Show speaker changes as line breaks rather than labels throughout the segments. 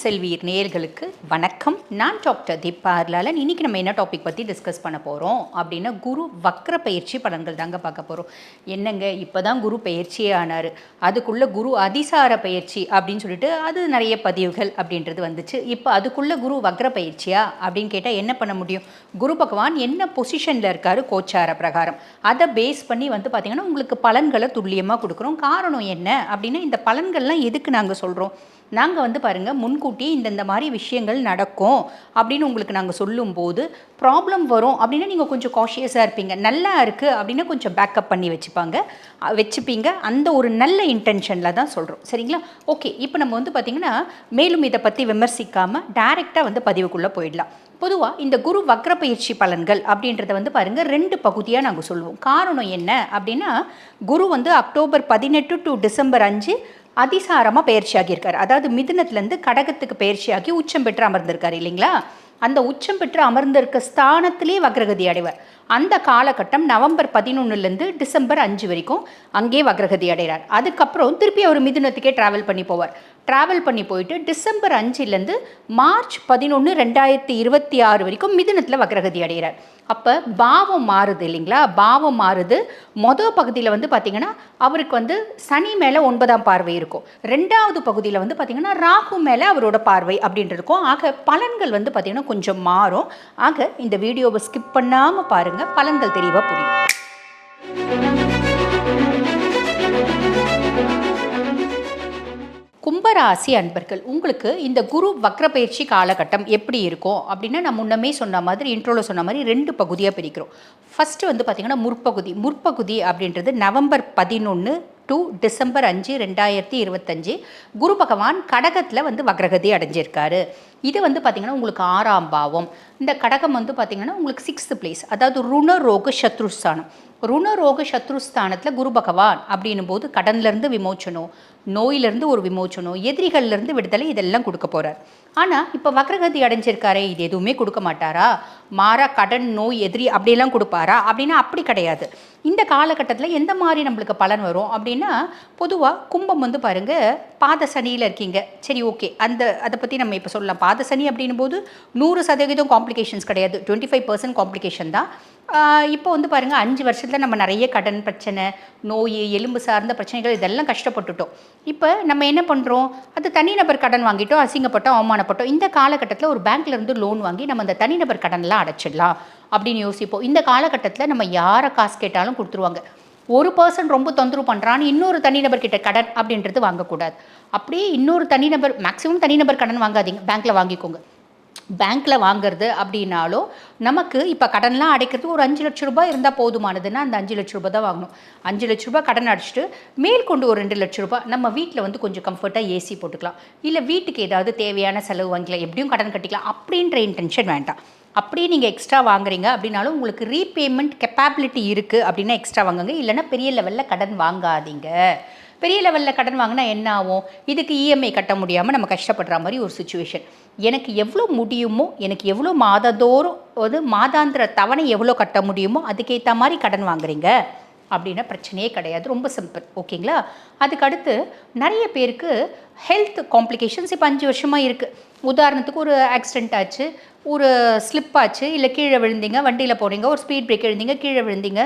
செல்வீர் நேயர்களுக்கு வணக்கம். நான் டாக்டர் தீபா அர்லாலன் இன்னைக்கு நம்ம என்ன டாபிக் பற்றி டிஸ்கஸ் பண்ண போகிறோம் அப்படின்னா குரு வக்ர பயிற்சி பலன்கள் தாங்க பார்க்க போகிறோம் என்னங்க? இப்போ தான் குரு பயிற்சியே ஆனார். அதுக்குள்ளே குரு அதிசார பயிற்சி அப்படின்னு சொல்லிட்டு அது நிறைய பதிவுகள் அப்படின்றது வந்துச்சு. இப்போ அதுக்குள்ளே குரு வக்ர பயிற்சியா அப்படின்னு கேட்டால் என்ன பண்ண முடியும்? குரு பகவான் என்ன பொசிஷனில் இருக்காரு? கோச்சார பிரகாரம். அதை பேஸ் பண்ணி வந்து பார்த்திங்கன்னா உங்களுக்கு பலன்களை துல்லியமாக கொடுக்குறோம். காரணம் என்ன? அப்படின்னா இந்த பலன்கள்லாம் எதுக்கு நாங்கள் சொல்கிறோம் நாங்கள் வந்து பாருங்கள் முன்கூட்டி இந்தந்த மாதிரி விஷயங்கள் நடக்கும் அப்படின்னு உங்களுக்கு நாங்கள் சொல்லும்போது ப்ராப்ளம் வரும் அப்படின்னா நீங்கள் கொஞ்சம் காஷியஸாக இருப்பீங்க. நல்லா இருக்குது அப்படின்னா கொஞ்சம் பேக்கப் பண்ணி வச்சுப்பாங்க. வச்சுப்பீங்க. அந்த ஒரு நல்ல இன்டென்ஷனில் தான் சொல்கிறோம் சரிங்களா? ஓகே இப்போ நம்ம வந்து பார்த்திங்கன்னா மேலும் இதை பற்றி விமர்சிக்காமல் டைரெக்டாக வந்து பதிவுக்குள்ளே போயிடலாம். பொதுவாக இந்த குரு வக்ர பயிற்சி பலன்கள் அப்படின்றத வந்து பாருங்கள் ரெண்டு பகுதியாக நாங்கள் சொல்லுவோம் காரணம் என்ன அப்படின்னா குரு வந்து அக்டோபர் பதினெட்டு டு டிசம்பர் அஞ்சு அதிசாரமாக பயிற்சியாகி இருக்கார் அதாவது மிதுனத்துலேருந்து கடகத்துக்கு பயிற்சியாகி உச்சம் பெற்று அமர்ந்திருக்கார் இல்லைங்களா? அந்த உச்சம் பெற்று அமர்ந்திருக்க ஸ்தானத்திலே வக்ரகதி அடைவார். அந்த காலகட்டம் நவம்பர் பதினொன்றுலேருந்து டிசம்பர் அஞ்சு வரைக்கும் அங்கே வக்ரகதி அடைகிறார். அதுக்கப்புறம் திருப்பி அவர் மிதுனத்துக்கே ட்ராவல் பண்ணி போவார். ட்ராவல் பண்ணி போயிட்டு டிசம்பர் அஞ்சுலேருந்து மார்ச் பதினொன்று ரெண்டாயிரத்தி இருபத்தி ஆறு வரைக்கும் மிதுனத்தில் வக்ரகதி அடைகிறார். அப்போ பாவம் மாறுது இல்லைங்களா? பாவம் மாறுது. மொதல் பகுதியில் வந்து பார்த்திங்கன்னா அவருக்கு வந்து சனி மேலே ஒன்பதாம் பார்வை இருக்கும். ரெண்டாவது பகுதியில் வந்து பார்த்திங்கன்னா ராகு மேலே அவரோட பார்வை அப்படின்ட்டு இருக்கும். ஆக பலன்கள் வந்து பார்த்திங்கன்னா கொஞ்சம் மாறும். ஆக இந்த வீடியோவை ஸ்கிப் பண்ணாமல் பாருங்கள் பலன்கள் தெளிவாக புரியும். கும்பராசி அன்பர்கள் உங்களுக்கு இந்த குரு வக்ரப்பயிற்சி காலகட்டம் எப்படி இருக்கும்? அப்படின்னா நான் முன்னமே சொன்ன மாதிரி இன்ட்ரோவில் சொன்ன மாதிரி ரெண்டு பகுதியாக பிரிக்கிறோம். ஃபஸ்ட்டு வந்து பார்த்திங்கன்னா முற்பகுதி. முற்பகுதி அப்படின்றது நவம்பர் பதினொன்று டு டிசம்பர் அஞ்சு ரெண்டாயிரத்தி இருபத்தஞ்சு குரு பகவான் கடகத்தில் வந்து வக்ரகதி அடைஞ்சிருக்காரு. இது வந்து பார்த்திங்கன்னா உங்களுக்கு ஆறாம் பாவம். இந்த கடகம் வந்து பார்த்திங்கன்னா உங்களுக்கு சிக்ஸ்த் பிளேஸ் அதாவது ருண ரோக சத்ருஸ்தானம். ருணரோக சத்ருஸ்தானத்தில் குரு பகவான் அப்படின்னும் போது கடன்லேருந்து விமோச்சனம் நோயிலிருந்து ஒரு விமோச்சனம் எதிரிகள்லேருந்து விடுதலை இதெல்லாம் கொடுக்க போகிறார் ஆனால் இப்போ வக்ரகதி அடைஞ்சிருக்காரே இது எதுவுமே கொடுக்க மாட்டாரா? மாறா கடன் நோய் எதிரி அப்படியெல்லாம் கொடுப்பாரா? அப்படின்னா அப்படி கிடையாது. இந்த காலகட்டத்தில் எந்த மாதிரி நம்மளுக்கு பலன் வரும் அப்படின்னா பொதுவாக கும்பம் வந்து பாருங்கள் பாத சனியில் இருக்கீங்க. சரி ஓகே. அந்த அதை பற்றி நம்ம இப்போ சொல்லலாம். பாத சனி அப்படின்னும் போது நூறு சதவீதம் காம்ப்ளிகேஷன்ஸ் கிடையாது. டுவெண்ட்டி ஃபைவ் பர்சன்ட் காம்ப்ளிகேஷன் தான். இப்போ வந்து பாருங்கள் அஞ்சு வருஷத்தில் நம்ம நிறைய கடன் பிரச்சனை நோய் எலும்பு சார்ந்த பிரச்சனைகள் இதெல்லாம் கஷ்டப்பட்டுட்டோம். இப்போ நம்ம என்ன பண்ணுறோம் அது தனிநபர் கடன் வாங்கிட்டோம் அசிங்கப்பட்டோம் அவமானப்பட்டோம். இந்த காலகட்டத்தில் ஒரு பேங்க்லேருந்து லோன் வாங்கி நம்ம அந்த தனிநபர் கடன்லாம் அடைச்சிடலாம் அப்படின்னு யோசிப்போம். இந்த காலகட்டத்தில் நம்ம யாரை காசு கேட்டாலும் கொடுத்துருவாங்க. ஒரு பர்சன் ரொம்ப தொந்தரவு பண்ணுறான்னு இன்னொரு தனிநபர் கிட்ட கடன் அப்படின்றது வாங்கக்கூடாது. அப்படியே இன்னொரு தனிநபர் மேக்ஸிமம் தனிநபர் கடன் வாங்காதீங்க பேங்க்கில் வாங்கிக்கோங்க. பேங்க்கில் வாங்குறது அப்படின்னாலும் நமக்கு இப்போ கடன்லாம் அடைக்கிறதுக்கு ஒரு அஞ்சு லட்ச ரூபாய் இருந்தால் போதுமானதுன்னா அந்த அஞ்சு லட்ச ரூபாய் தான் வாங்கணும். அஞ்சு லட்ச ரூபாய் கடன் அடிச்சுட்டு மேல் கொண்டு ஒரு ரெண்டு லட்ச ரூபாய் நம்ம வீட்டில் வந்து கொஞ்சம் கம்ஃபர்ட்டாக ஏசி போட்டுக்கலாம். இல்லை வீட்டுக்கு ஏதாவது தேவையான செலவு வாங்கிக்கலாம் எப்படியும் கடன் கட்டிக்கலாம். அப்படின்ற இன்டென்ஷன் வேண்டாம். அப்படியே நீங்கள் எக்ஸ்ட்ரா வாங்குறீங்க அப்படின்னாலும் உங்களுக்கு ரீபேமெண்ட் கெப்பாபிலிட்டி இருக்குது அப்படின்னா எக்ஸ்ட்ரா வாங்குங்க. இல்லைன்னா பெரிய லெவலில் கடன் வாங்காதீங்க. பெரிய லெவலில் கடன் வாங்கினா என்ன ஆகும்? இதுக்கு இஎம்ஐ கட்ட முடியாமல் நம்ம கஷ்டப்படுற மாதிரி ஒரு சுச்சுவேஷன் எனக்கு எவ்வளோ முடியுமோ எனக்கு எவ்வளோ மாதந்தோறும் வந்து மாதாந்திர தவணை எவ்வளோ கட்ட முடியுமோ அதுக்கேற்ற மாதிரி கடன் வாங்குறீங்க. அப்படின்னா பிரச்சனையே கிடையாது. ரொம்ப சிம்பிள் ஓகேங்களா அதுக்கு அடுத்து நிறைய பேருக்கு ஹெல்த் காம்ப்ளிகேஷன்ஸ் இப்போ அஞ்சு வருஷமாக இருக்குது உதாரணத்துக்கு ஒரு ஆக்சிடெண்ட் ஆச்சு ஒரு ஸ்லிப் ஆச்சு இல்லை கீழே விழுந்தீங்க வண்டியில் போனீங்க ஒரு ஸ்பீட் பிரேக் எழுந்தீங்க கீழே விழுந்தீங்க.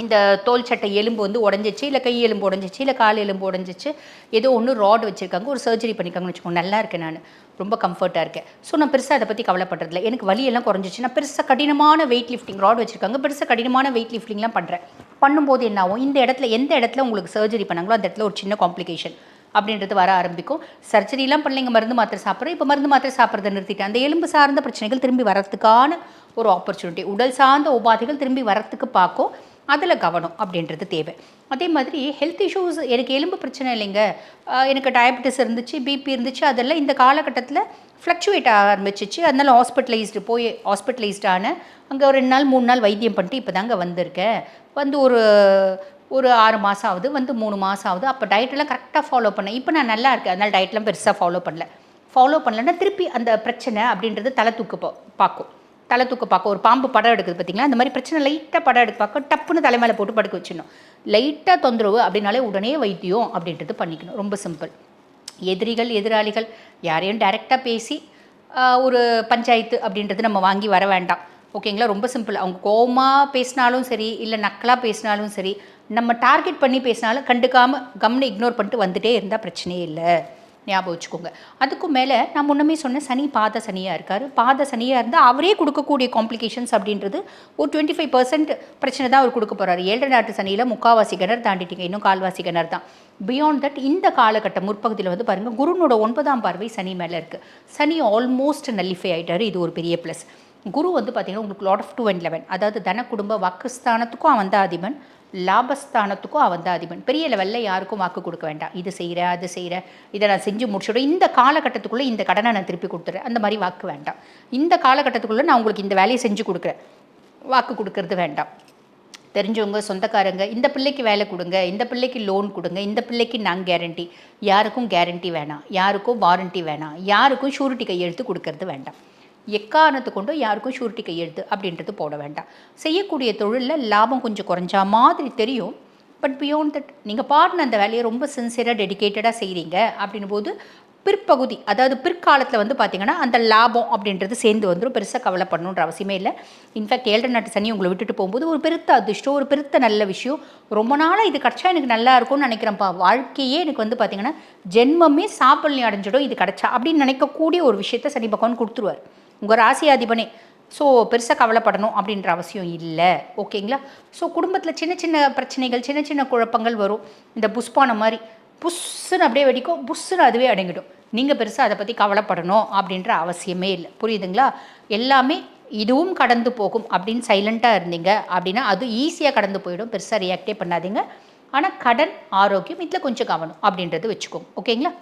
இந்த தோல் சட்டை எலும்பு வந்து உடஞ்சிச்சு இல்லை கை எலும்பு உடஞ்சிச்சு இல்லை கால் எலும்பு உடஞ்சிச்சு ஏதோ ஒன்று ராட் வச்சுருக்காங்க ஒரு சர்ஜரி பண்ணிக்காங்கன்னு வச்சுக்கோங்க. நல்லா இருக்கேன் நான். ரொம்ப கம்ஃபர்ட்டாக இருக்கேன். ஸோ நான் பெருசாக அதை பற்றி கவலைப்படுறதில்ல எனக்கு வலியெல்லாம் குறைஞ்சிச்சு. நான் பெருசாக கடினமான வெயிட் லிஃப்டிங் ராட் வச்சுருக்காங்க. பெருசாக கடினமான வெயிட் லிஃப்டிங்லாம் பண்ணுறேன் பண்ணும்போது என்ன ஆகும்? இந்த இடத்துல எந்த இடத்துல உங்களுக்கு சர்ஜரி பண்ணாங்களோ அந்த இடத்துல ஒரு சின்ன காம்ப்ளிகேஷன் அப்படின்றது வர ஆரம்பிக்கும். சர்ஜரிலாம் பண்ணலைங்க மருந்து மாத்திரை சாப்பிட்றோம். இப்போ மருந்து மாத்திரை சாப்பிட்றத நிறுத்திட்டேன். அந்த எலும்பு சார்ந்த பிரச்சனைகள் திரும்பி வரத்துக்கான ஒரு ஆப்பர்ச்சுனிட்டி உடல் சார்ந்த உபாதைகள் திரும்பி வரத்துக்கு பார்க்கும். அதில் கவனம் அப்படின்றது தேவை. அதே மாதிரி ஹெல்த் இஷ்யூஸ் எனக்கு எலும்பு பிரச்சனை இல்லைங்க. எனக்கு டயபெட்டிஸ் இருந்துச்சு பிபி இருந்துச்சு அதெல்லாம் இந்த காலகட்டத்தில் ஃப்ளக்சுவேட் ஆரம்பிச்சிச்சு. அதனால் ஹாஸ்பிட்டலைஸ்டு போய் ஹாஸ்பிட்டலைஸ்ட் ஆன அங்கே ஒரு ரெண்டு நாள் மூணு நாள் வைத்தியம் பண்ணிட்டு இப்போ தாங்க வந்திருக்கேன். வந்து ஒரு ஒரு ஆறு மாதம் ஆகுது வந்து மூணு மாதம் ஆகுது. அப்போ டயட்டெல்லாம் கரெக்டாக ஃபாலோ பண்ணேன். இப்போ நான் நல்லா இருக்கேன். அதனால் டயட்லாம் பெருசாக ஃபாலோ பண்ணல. ஃபாலோ பண்ணலன்னா திருப்பி அந்த பிரச்சனை அப்படின்றது தலை தூக்கு பார்க்கும். தலை தூக்க பார்க்க ஒரு பாம்பு படம் எடுக்குது பார்த்தீங்களா அந்த மாதிரி பிரச்சனை லைட்டாக படம் எடுத்து பார்க்க டப்புன்னு தலை மேலே போட்டு படுக்க வச்சிடணும். லைட்டாக தொந்தரவு அப்படின்னாலே உடனே வைத்தியம் அப்படின்றது பண்ணிக்கணும். ரொம்ப சிம்பிள் எதிரிகள் எதிராளிகள் யாரையும் டைரெக்டாக பேசி ஒரு பஞ்சாயத்து அப்படின்றது நம்ம வாங்கி வர வேண்டாம். ஓகேங்களா ரொம்ப சிம்பிள் அவங்க கோவமாக பேசினாலும் சரி இல்லை நக்கலாக பேசினாலும் சரி நம்ம டார்கெட் பண்ணி பேசினாலும் கண்டுக்காமல் கம்னு இக்னோர் பண்ணிட்டு வந்துட்டே இருந்தால் பிரச்சனையே இல்லை. ஞாபகம் வச்சுக்கோங்க. அதுக்கும் மேலே நான் முன்னமே சொன்னேன் சனி பாத சனியாக இருக்கார். பாத சனியாக இருந்தால் அவரே கொடுக்கக்கூடிய காம்ப்ளிகேஷன்ஸ் அப்படின்றது ஒரு டுவெண்ட்டி ஃபைவ் பர்சன்ட் பிரச்சனை தான் அவர் கொடுக்க போகிறார் ஏழரை நாட்டு சனியில் முக்காவாசி கிணறு தாண்டிட்டீங்க. இன்னும் கால்வாசி கிணறு தான். பியாண்ட் தட் இந்த காலகட்டம் முற்பகுதியில் வந்து பாருங்கள் குருனோட ஒன்பதாம் பார்வை சனி மேலே இருக்குது சனி ஆல்மோஸ்ட் நல்லிஃபை ஆகிட்டார் இது ஒரு பெரிய ப்ளஸ் குரு வந்து பார்த்தீங்கன்னா உங்களுக்கு lot of two and eleven அதாவது தன குடும்ப வாக்குஸ்தானத்துக்கும் அவன் தான் அதிபன். லாபஸ்தானத்துக்கும் அவன் தான் அதிபன். பெரிய லெவலில் யாருக்கும் வாக்கு கொடுக்க வேண்டாம். இது செய்கிற அது செய்கிற இதை நான் செஞ்சு முடிச்சிடும் இந்த காலகட்டத்துக்குள்ளே இந்த கடனை நான் திருப்பி கொடுத்துறேன் அந்த மாதிரி வாக்கு வேண்டாம். இந்த காலகட்டத்துக்குள்ளே நான் உங்களுக்கு இந்த வேலையை செஞ்சு கொடுக்குறேன். வாக்கு கொடுக்கறது வேண்டாம். தெரிஞ்சவங்க சொந்தக்காரங்க இந்த பிள்ளைக்கு வேலை கொடுங்க இந்த பிள்ளைக்கு லோன் கொடுங்க இந்த பிள்ளைக்கு நான் கேரண்டி யாருக்கும் கேரண்டி வேணாம். யாருக்கும் வாரண்டி வேணாம். யாருக்கும் ஷூரிட்டி கையெழுத்து கொடுக்கறது வேண்டாம். எக்காரணத்து கொண்டும் யாருக்கும் ஷூரிட்டி கையெழுத்து அப்படின்றது போட வேண்டாம். செய்யக்கூடிய தொழிலில் லாபம் கொஞ்சம் குறைஞ்சா மாதிரி தெரியும். பட் பியோன் தட் நீங்கள் பாடின அந்த வேலையை ரொம்ப சின்சியராக டெடிகேட்டடாக செய்கிறீங்க அப்படின்னும் போது பிற்பகுதி அதாவது பிற்காலத்தில் வந்து பார்த்தீங்கன்னா அந்த லாபம் அப்படின்றது சேர்ந்து வந்துடும் பெருசாக கவலை பண்ணணுன்ற அவசியமே இல்லை. இன்ஃபேக்ட் ஏழரை நாட்டு சனி உங்களை விட்டுட்டு போகும்போது ஒரு பெருத்த அதிர்ஷ்டம் ஒரு பெருத்த நல்ல விஷயம். ரொம்ப நாளாக இது கிடச்சா எனக்கு நல்லா இருக்கும்னு நினைக்கிறேன்ப்பா. வாழ்க்கையே எனக்கு வந்து பார்த்தீங்கன்னா ஜென்மமே சாப்பிட்லையும் அடைஞ்சிடும் இது கிடச்சா அப்படின்னு நினைக்கக்கூடிய ஒரு விஷயத்த சனி பகவான் கொடுத்துருவார். உங்கள் ராசியாதிபனே ஸோ பெருசாக கவலைப்படணும் அப்படின்ற அவசியம் இல்லை. ஓகேங்களா? ஸோ குடும்பத்தில் சின்ன சின்ன பிரச்சனைகள் சின்ன சின்ன குழப்பங்கள் வரும். இந்த புஷ்பான மாதிரி புஷ்ஷுன்னு அப்படியே வெடிக்கும் புஷ்ஷுன்னு அதுவே அடங்கிடும். நீங்கள் பெருசாக அதை பற்றி கவலைப்படணும் அப்படின்ற அவசியமே இல்லை. புரியுதுங்களா? எல்லாமே இதுவும் கடந்து போகும் அப்படின்னு சைலண்ட்டாக இருந்தீங்க அப்படின்னா அது ஈஸியாக கடந்து போயிடும். பெருசாக ரியாக்டே பண்ணாதீங்க. ஆனால் கடன் ஆரோக்கியம் இதில் கொஞ்சம் கவனம் அப்படின்றது வச்சுக்கோங்க. ஓகேங்களா?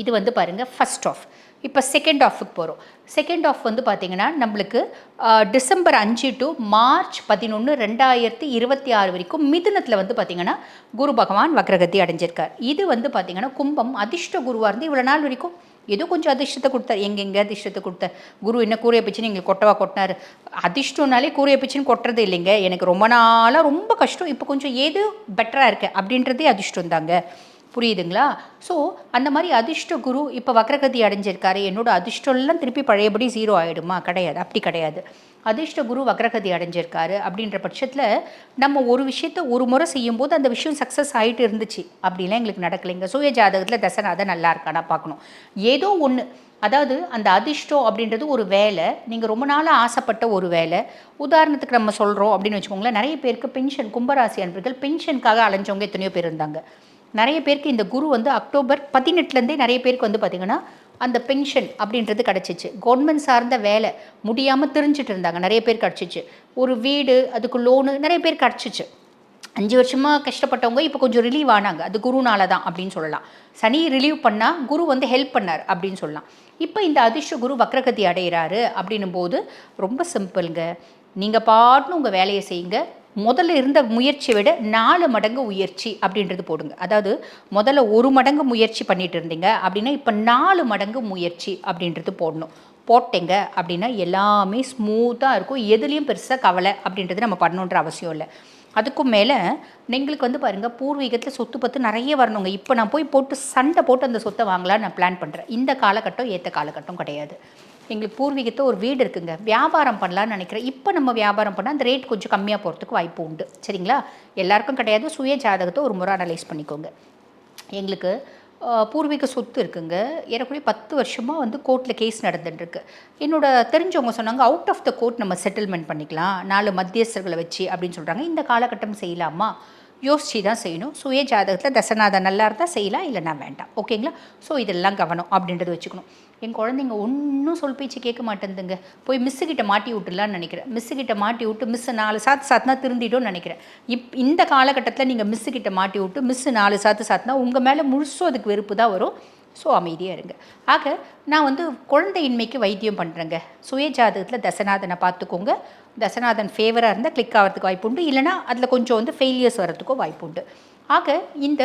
இது வந்து பாருங்கள் ஃபர்ஸ்ட் ஆஃப் இப்போ செகண்ட் ஆஃபுக்கு போகிறோம் செகண்ட் ஆஃப் வந்து பார்த்திங்கன்னா நம்மளுக்கு டிசம்பர் அஞ்சு டு மார்ச் பதினொன்று ரெண்டாயிரத்தி இருபத்தி ஆறு வரைக்கும் மிதுனத்தில் வந்து பார்த்திங்கன்னா குரு பகவான் வக்ரகதி அடைஞ்சிருக்கார். இது வந்து பார்த்திங்கன்னா கும்பம் அதிர்ஷ்ட குருவாக இருந்து இவ்வளோ நாள் வரைக்கும் ஏதோ கொஞ்சம் அதிர்ஷ்டத்தை கொடுத்தார். எங்கெங்கே அதிர்ஷ்டத்தை கொடுத்தார்? குரு என்ன கூரையை பிச்சுன்னு எங்களுக்கு கொட்டவா கொட்டினார். அதிர்ஷ்டம்னாலே கூரையை பிச்சுன்னு கொட்டுறது இல்லைங்க. எனக்கு ரொம்ப நாளாக ரொம்ப கஷ்டம். இப்போ கொஞ்சம் ஏது பெட்டராக இருக்கு அப்படின்றதே அதிர்ஷ்டம் தாங்க புரியுதுங்களா? ஸோ அந்த மாதிரி அதிர்ஷ்ட குரு இப்போ வக்ரகதி அடைஞ்சிருக்காரு. என்னோட அதிர்ஷ்டம்லாம் திருப்பி பழையபடி ஜீரோ ஆகிடுமா கிடையாது. அப்படி கிடையாது. அதிர்ஷ்ட குரு வக்ரகதி அடைஞ்சிருக்காரு அப்படின்ற பட்சத்தில் நம்ம ஒரு விஷயத்த ஒரு முறை செய்யும்போது அந்த விஷயம் சக்ஸஸ் ஆகிட்டு இருந்துச்சு. அப்படிலாம் எங்களுக்கு நடக்கலைங்க. சுய ஜாதகத்தில் தசநாதன் நல்லா இருக்கானா பார்க்கணும். ஏதோ ஒன்று அதாவது அந்த அதிர்ஷ்டம் அப்படின்றது ஒரு வேலை. நீங்கள் ரொம்ப நாளாக ஆசைப்பட்ட ஒரு வேலை. உதாரணத்துக்கு நம்ம சொல்கிறோம் அப்படின்னு வச்சுக்கோங்களேன். நிறைய பேருக்கு பென்ஷன் கும்பராசி அன்பர்கள் பென்ஷனுக்காக அலைஞ்சவங்க எத்தனையோ பேர் இருந்தாங்க. நிறைய பேருக்கு இந்த குரு வந்து அக்டோபர் பதினெட்டுலேருந்தே நிறைய பேருக்கு வந்து பார்த்திங்கன்னா அந்த பென்ஷன் அப்படின்றது கிடச்சிச்சு. கவர்மெண்ட் சார்ந்த வேலை முடியாமல் தெரிஞ்சிட்டு இருந்தாங்க. நிறைய பேர் கிடச்சிச்சு. ஒரு வீடு அதுக்கு லோனு நிறைய பேர் கிடச்சிச்சு. அஞ்சு வருஷமாக கஷ்டப்பட்டவங்க இப்போ கொஞ்சம் ரிலீவ் ஆனாங்க. அது குருனால தான் அப்படின்னு சொல்லலாம். சனி ரிலீவ் பண்ணால் குரு வந்து ஹெல்ப் பண்ணார் அப்படின்னு சொல்லலாம். இப்போ இந்த அதிர்ஷ்ட குரு வக்ரகதி அடைகிறாரு அப்படின்னும் போது ரொம்ப சிம்பிளுங்க நீங்கள் பாட்டுன்னு உங்கள் வேலையை செய்யுங்க. முதல்ல இருந்த முயற்சியை விட நாலு மடங்கு முயற்சி அப்படின்றது போடுங்க. அதாவது முதல்ல ஒரு மடங்கு முயற்சி பண்ணிட்டு இருந்தீங்க அப்படின்னா இப்போ நாலு மடங்கு முயற்சி அப்படின்றது போடணும். போட்டீங்க அப்படின்னா எல்லாமே ஸ்மூத்தாக இருக்கும். எதுலேயும் பெருசாக கவலை அப்படின்றது நம்ம பண்ணணுன்ற அவசியம் இல்லை. அதுக்கும் மேலே எங்களுக்கு வந்து பாருங்கள் பூர்வீகத்தில் சொத்து பத்து நிறைய வரணுங்க. இப்போ நான் போய் போட்டு சண்டை போட்டு அந்த சொத்தை வாங்கலாம்னு நான் பிளான் பண்ணுறேன் இந்த காலகட்டம் ஏற்ற காலகட்டம் கிடையாது. எங்களுக்கு பூர்வீகத்தை ஒரு வீடு இருக்குங்க. வியாபாரம் பண்ணலான்னு நினைக்கிறேன். இப்போ நம்ம வியாபாரம் பண்ணால் அந்த ரேட் கொஞ்சம் கம்மியாக போகிறதுக்கு வாய்ப்பு உண்டு. சரிங்களா? எல்லாருக்கும் கிடையாது. சுய ஜாதகத்தை ஒரு முறை அனலைஸ் பண்ணிக்கோங்க. எங்களுக்கு பூர்வீக சொத்து இருக்குங்க. ஏறக்குறைய பத்து வருஷமாக வந்து கோர்ட்டில் கேஸ் நடந்துட்டுருக்கு. என்னோட தெரிஞ்சவங்க சொன்னாங்க அவுட் ஆஃப் த கோர்ட் நம்ம செட்டில்மெண்ட் பண்ணிக்கலாம். நாலு மத்தியஸ்தர்களை வச்சு அப்படின்னு சொல்கிறாங்க இந்த காலகட்டம் செய்யலாமா? யோசிச்சு தான் செய்யணும். சுய ஜாதகத்தில் தசநாதன் நல்லா இருந்தால் செய்யலாம் இல்லைன்னா வேண்டாம். ஓகேங்களா? ஸோ இதெல்லாம் கவனம் அப்படின்றது வச்சுக்கணும். என் குழந்தைங்க ஒன்றும் சொல் பேச்சு கேட்க மாட்டேங்குதுங்க போய் மிஸ்ஸுக்கிட்ட மாட்டி விட்டுலான்னு நினைக்கிறேன். மிஸ்ஸுக்கிட்ட மாட்டி விட்டு மிஸ்ஸு நாலு சாத்து சாத்தினா திருந்திட்டோன்னு நினைக்கிறேன். இப் இந்த காலகட்டத்தில் நீங்கள் மிஸ்ஸுக்கிட்ட மாட்டி விட்டு மிஸ்ஸு நாலு சாத்து சாத்தினா உங்கள் மேலே முழுசும் அதுக்கு வெறுப்பு தான் வரும். ஸோ அமைதியாக இருங்க. ஆக நான் வந்து குழந்தையின்மைக்கு வைத்தியம் பண்ணுறேங்க சுய ஜாதகத்தில் தசநாதனை பார்த்துக்கோங்க. தசநாதன் ஃபேவராக இருந்தால் கிளிக் ஆகிறதுக்கு வாய்ப்பு உண்டு இல்லைனா அதில் கொஞ்சம் வந்து ஃபெயிலியர்ஸ் வர்றதுக்கும் வாய்ப்பு உண்டு ஆக இந்த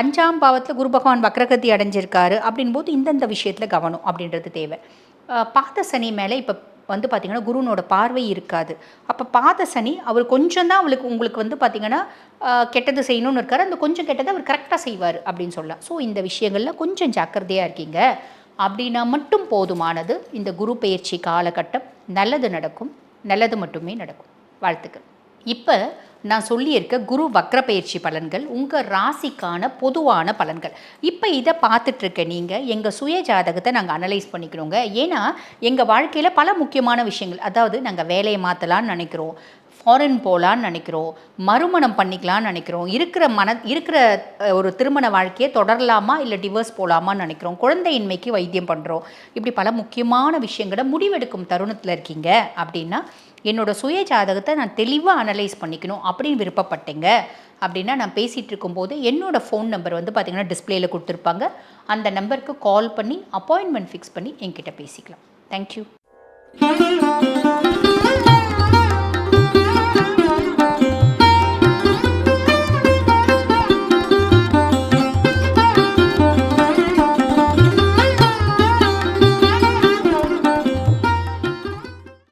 அஞ்சாம் பாவத்தில் குரு பகவான் வக்ரகத்தி அடைஞ்சிருக்காரு அப்படின்போது இந்தந்த விஷயத்தில் கவனம் அப்படின்றது தேவை. பாத சனி மேலே இப்போ வந்து பார்த்திங்கன்னா குருனோட பார்வை இருக்காது. அப்போ பாத சனி அவர் கொஞ்சம் தான் அவளுக்கு உங்களுக்கு வந்து பார்த்திங்கன்னா கெட்டது செய்யணும்னு இருக்கார். அந்த கொஞ்சம் கெட்டதை அவர் கரெக்டாக செய்வார் அப்படின்னு சொல்லலாம். ஸோ இந்த விஷயங்களில் கொஞ்சம் ஜாக்கிரதையாக இருக்கீங்க. அப்படின்னா மட்டும் போதுமானது இந்த குரு பயிற்சி காலகட்டம். நல்லது நடக்கும். நல்லது மட்டுமே நடக்கும். வாழ்த்துக்கள். இப்போ நான் சொல்லியிருக்க குரு வக்ர பயிற்சி பலன்கள் உங்கள் ராசிக்கான பொதுவான பலன்கள். இப்போ இதை பார்த்துட்ருக்க நீங்கள் எங்கள் சுய ஜாதகத்தை நாங்கள் அனலைஸ் பண்ணிக்கிறோங்க. ஏன்னா எங்கள் வாழ்க்கையில் பல முக்கியமான விஷயங்கள் அதாவது நாங்கள் வேலையை மாற்றலான்னு நினைக்கிறோம். ஃபாரின் போகலான்னு நினைக்கிறோம் மறுமணம் பண்ணிக்கலாம்னு நினைக்கிறோம். இருக்கிற மன இருக்கிற ஒரு திருமண வாழ்க்கையை தொடரலாமா இல்லை டிவோர்ஸ் போகலாமான்னு நினைக்கிறோம். குழந்தையின்மைக்கு வைத்தியம் பண்ணுறோம் இப்படி பல முக்கியமான விஷயங்களை முடிவெடுக்கும் தருணத்தில் இருக்கீங்க அப்படின்னா என்னோடய சுய ஜாதகத்தை நான் தெளிவாக அனலைஸ் பண்ணிக்கணும் அப்படின்னு விருப்பப்பட்டேங்க. அப்படின்னா நான் பேசிகிட்டு இருக்கும்போது என்னோட ஃபோன் நம்பர் வந்து பார்த்திங்கன்னா டிஸ்பிளேயில் கொடுத்துருப்பாங்க. அந்த நம்பருக்கு கால் பண்ணி அப்பாயின்மெண்ட் ஃபிக்ஸ் பண்ணி என்கிட்ட பேசிக்கலாம். தேங்க்யூ